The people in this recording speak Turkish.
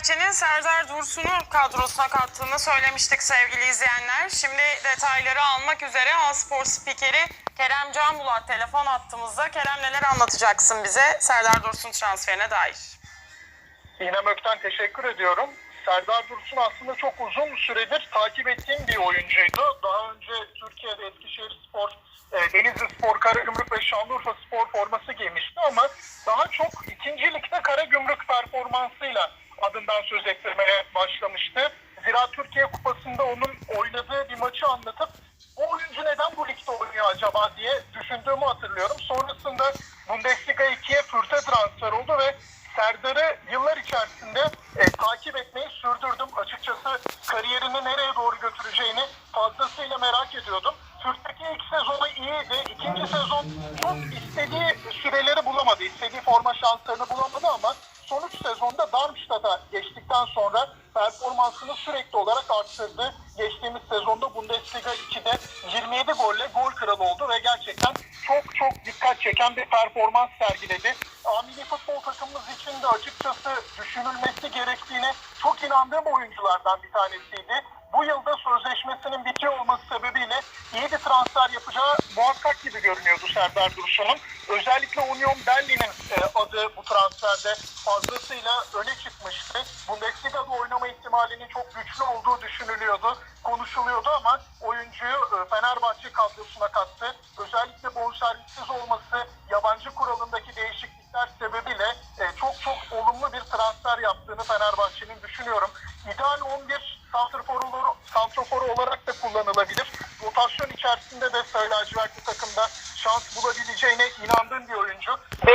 Fenerbahçe'nin Serdar Dursun'u kadrosuna kattığını söylemiştik sevgili izleyenler. Şimdi detayları almak üzere A-Spor spikeri Kerem Canbulat telefon attığımızda. Kerem neler anlatacaksın bize Serdar Dursun transferine dair? İrem Ökten teşekkür ediyorum. Serdar Dursun aslında çok uzun süredir takip ettiğim bir oyuncuydu. Daha önce Türkiye'de Eskişehir Spor, e, Denizli Spor, Karagümrük ve Şanlıurfa Spor forması giymişti ama daha çok ikinci ligde Karagümrük performansıyla adından söz ettirmeye başlamıştı. Zira Türkiye Kupası'nda onun oynadığı bir maçı anlatıp bu oyuncu neden bu ligde oynuyor acaba diye düşündüğümü hatırlıyorum. Sonrasında Bundesliga 2'ye Fürth'e transfer oldu ve Serdar'ı yıllar içerisinde e, takip etmeyi sürdürdüm. Açıkçası kariyerini nereye doğru götüreceğini fazlasıyla merak ediyordum. Türk'teki ilk sezonu iyiydi. İkinci sezon çok istediği süreleri bulamadı. İstediği forma şanslarını bulamadı ama performansını sürekli olarak arttırdı. Geçtiğimiz sezonda Bundesliga 2'de 27 golle gol kralı oldu ve gerçekten çok çok dikkat çeken bir performans sergiledi. A milli futbol takımımız için de açıkçası düşünülmesi gerektiğine çok inandığım oyunculardan bir tanesiydi. Bu yılda sözleşmesinin bitiyor olması sebebiyle iyi bir transfer yapacağı muhakkak gibi görünüyordu Serdar Dursun'un. Özellikle Union Berlin'in e, adı bu transferde fazlasıyla öne çıkmıştı ihtimalinin çok güçlü olduğu düşünülüyordu, konuşuluyordu ama oyuncuyu e, Fenerbahçe kadrosuna kattı. Özellikle bonservissiz olması, yabancı kuralındaki değişiklikler sebebiyle e, çok çok olumlu bir transfer yaptığını Fenerbahçe'nin düşünüyorum. İdeal 11 santraforu, santraforu olarak da kullanılabilir. Rotasyon içerisinde de Sarı Lacivertli takımda şans bulabileceğine inandığım bir oyuncu.